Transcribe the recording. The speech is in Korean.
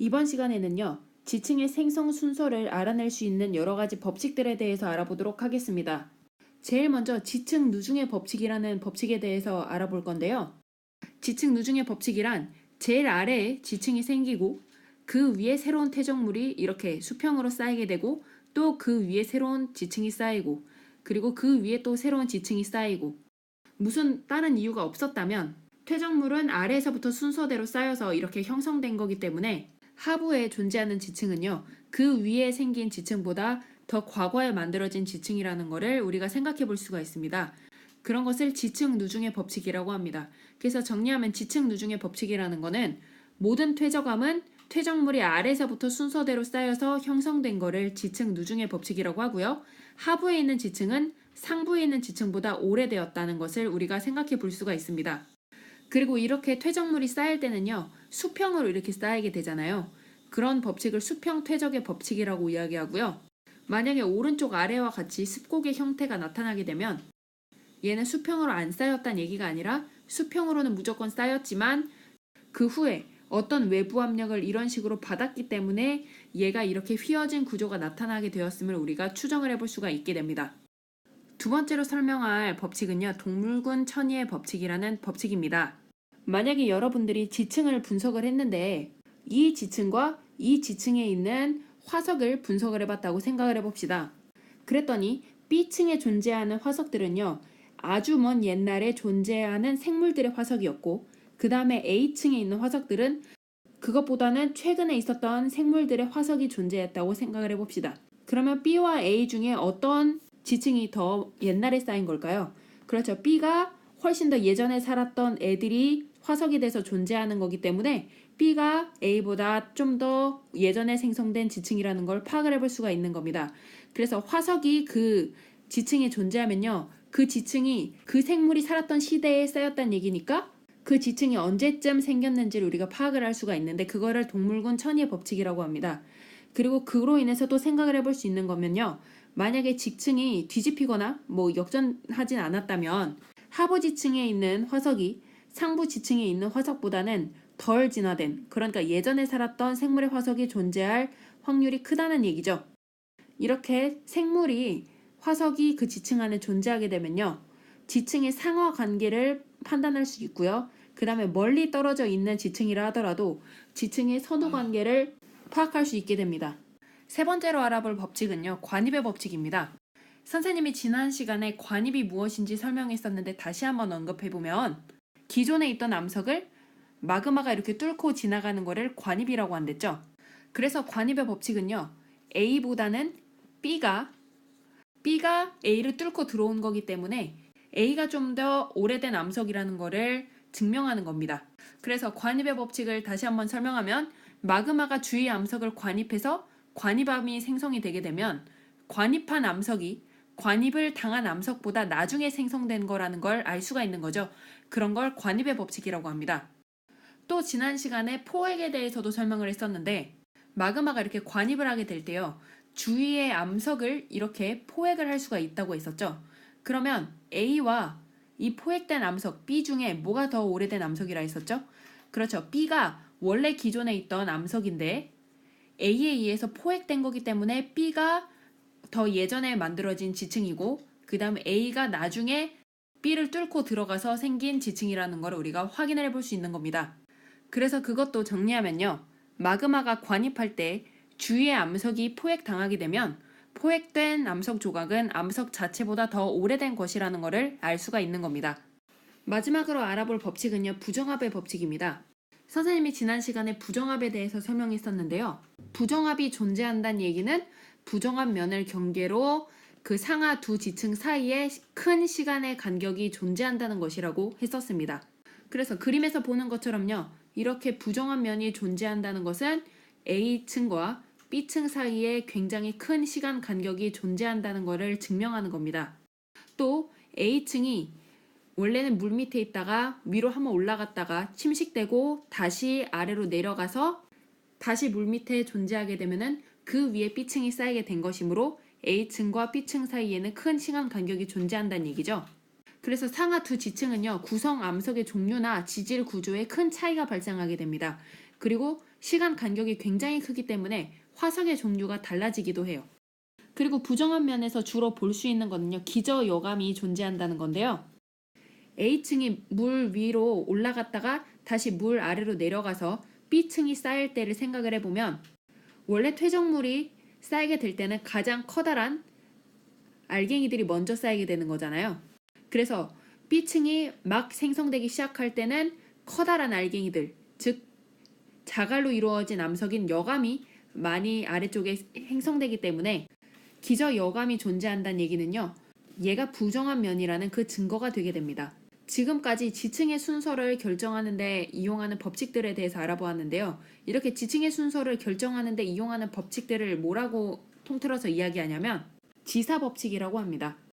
이번 시간에는요, 지층의 생성 순서를 알아낼 수 있는 여러 가지 법칙들에 대해서 알아보도록 하겠습니다. 제일 먼저 지층 누중의 법칙이라는 법칙에 대해서 알아볼 건데요. 지층 누중의 법칙이란 제일 아래에 지층이 생기고 그 위에 새로운 퇴적물이 이렇게 수평으로 쌓이게 되고 또 그 위에 새로운 지층이 쌓이고 그리고 그 위에 또 새로운 지층이 쌓이고 무슨 다른 이유가 없었다면 퇴적물은 아래에서부터 순서대로 쌓여서 이렇게 형성된 거기 때문에 하부에 존재하는 지층은요 그 위에 생긴 지층보다 더 과거에 만들어진 지층이라는 것을 우리가 생각해 볼 수가 있습니다. 그런 것을 지층 누중의 법칙이라고 합니다. 그래서 정리하면 지층 누중의 법칙이라는 것은 모든 퇴적함은 퇴적물이 아래서부터 순서대로 쌓여서 형성된 거를 지층 누중의 법칙이라고 하고요. 하부에 있는 지층은 상부에 있는 지층보다 오래되었다는 것을 우리가 생각해 볼 수가 있습니다. 그리고 이렇게 퇴적물이 쌓일 때는요, 수평으로 이렇게 쌓이게 되잖아요. 그런 법칙을 수평 퇴적의 법칙이라고 이야기하고요. 만약에 오른쪽 아래와 같이 습곡의 형태가 나타나게 되면 얘는 수평으로 안 쌓였다는 얘기가 아니라 수평으로는 무조건 쌓였지만 그 후에 어떤 외부 압력을 이런 식으로 받았기 때문에 얘가 이렇게 휘어진 구조가 나타나게 되었음을 우리가 추정을 해볼 수가 있게 됩니다. 두 번째로 설명할 법칙은요, 동물군 천의의 법칙이라는 법칙입니다. 만약에 여러분들이 지층을 분석을 했는데 이 지층과 이 지층에 있는 화석을 분석을 해봤다고 생각을 해봅시다. 그랬더니 B층에 존재하는 화석들은요, 아주 먼 옛날에 존재하는 생물들의 화석이었고, 그 다음에 A층에 있는 화석들은 그것보다는 최근에 있었던 생물들의 화석이 존재했다고 생각을 해봅시다. 그러면 B와 A 중에 어떤 지층이 더 옛날에 쌓인 걸까요? 그렇죠. B가 훨씬 더 예전에 살았던 애들이 화석이 돼서 존재하는 거기 때문에 B가 A보다 좀 더 예전에 생성된 지층이라는 걸 파악을 해볼 수가 있는 겁니다. 그래서 화석이 그 지층에 존재하면요. 그 지층이 그 생물이 살았던 시대에 쌓였다는 얘기니까 그 지층이 언제쯤 생겼는지를 우리가 파악을 할 수가 있는데 그거를 동물군 천의의 법칙이라고 합니다. 그리고 그로 인해서 또 생각을 해볼 수 있는 거면요. 만약에 지층이 뒤집히거나 뭐 역전하진 않았다면 하부 지층에 있는 화석이 상부 지층에 있는 화석보다는 덜 진화된 그러니까 예전에 살았던 생물의 화석이 존재할 확률이 크다는 얘기죠. 이렇게 생물이 화석이 그 지층 안에 존재하게 되면요. 지층의 상하 관계를 판단할 수 있고요. 그 다음에 멀리 떨어져 있는 지층이라 하더라도 지층의 선후 관계를 파악할 수 있게 됩니다. 세 번째로 알아볼 법칙은요. 관입의 법칙입니다. 선생님이 지난 시간에 관입이 무엇인지 설명했었는데 다시 한번 언급해보면 기존에 있던 암석을 마그마가 이렇게 뚫고 지나가는 거를 관입이라고 한댔죠. 그래서 관입의 법칙은요. A보다는 B가 B가 A를 뚫고 들어온 거기 때문에 A가 좀 더 오래된 암석이라는 거를 증명하는 겁니다. 그래서 관입의 법칙을 다시 한번 설명하면 마그마가 주위 암석을 관입해서 관입암이 생성이 되게 되면 관입한 암석이 관입을 당한 암석보다 나중에 생성된 거라는 걸 알 수가 있는 거죠. 그런 걸 관입의 법칙이라고 합니다. 또 지난 시간에 포획에 대해서도 설명을 했었는데 마그마가 이렇게 관입을 하게 될 때요. 주위의 암석을 이렇게 포획을 할 수가 있다고 했었죠. 그러면 A와 이 포획된 암석 B 중에 뭐가 더 오래된 암석이라 했었죠? 그렇죠. B가 원래 기존에 있던 암석인데 A에 의해서 포획된 거기 때문에 B가 더 예전에 만들어진 지층이고 그 다음에 A가 나중에 B를 뚫고 들어가서 생긴 지층이라는 걸 우리가 확인을 해볼 수 있는 겁니다. 그래서 그것도 정리하면요. 마그마가 관입할 때 주위의 암석이 포획당하게 되면 포획된 암석 조각은 암석 자체보다 더 오래된 것이라는 것을 알 수가 있는 겁니다. 마지막으로 알아볼 법칙은요. 부정합의 법칙입니다. 선생님이 지난 시간에 부정합에 대해서 설명했었는데요. 부정합이 존재한다는 얘기는 부정합 면을 경계로 그 상하 두 지층 사이에 큰 시간의 간격이 존재한다는 것이라고 했었습니다. 그래서 그림에서 보는 것처럼요. 이렇게 부정한 면이 존재한다는 것은 A층과 B층 사이에 굉장히 큰 시간 간격이 존재한다는 것을 증명하는 겁니다. 또 A층이 원래는 물 밑에 있다가 위로 한번 올라갔다가 침식되고 다시 아래로 내려가서 다시 물 밑에 존재하게 되면은 그 위에 B층이 쌓이게 된 것이므로 A층과 B층 사이에는 큰 시간 간격이 존재한다는 얘기죠. 그래서 상하 두 지층은요, 구성 암석의 종류나 지질 구조에 큰 차이가 발생하게 됩니다. 그리고 시간 간격이 굉장히 크기 때문에 화석의 종류가 달라지기도 해요. 그리고 부정한 면에서 주로 볼 수 있는 거는요. 기저 여감이 존재한다는 건데요. A층이 물 위로 올라갔다가 다시 물 아래로 내려가서 B층이 쌓일 때를 생각을 해보면 원래 퇴적물이 쌓이게 될 때는 가장 커다란 알갱이들이 먼저 쌓이게 되는 거잖아요. 그래서 B층이 막 생성되기 시작할 때는 커다란 알갱이들, 즉 자갈로 이루어진 암석인 여감이 많이 아래쪽에 행성되기 때문에 기저 여감이 존재한다는 얘기는요. 얘가 부정한 면이라는 그 증거가 되게 됩니다. 지금까지 지층의 순서를 결정하는데 이용하는 법칙들에 대해서 알아보았는데요. 이렇게 지층의 순서를 결정하는데 이용하는 법칙들을 뭐라고 통틀어서 이야기하냐면 지사 법칙이라고 합니다.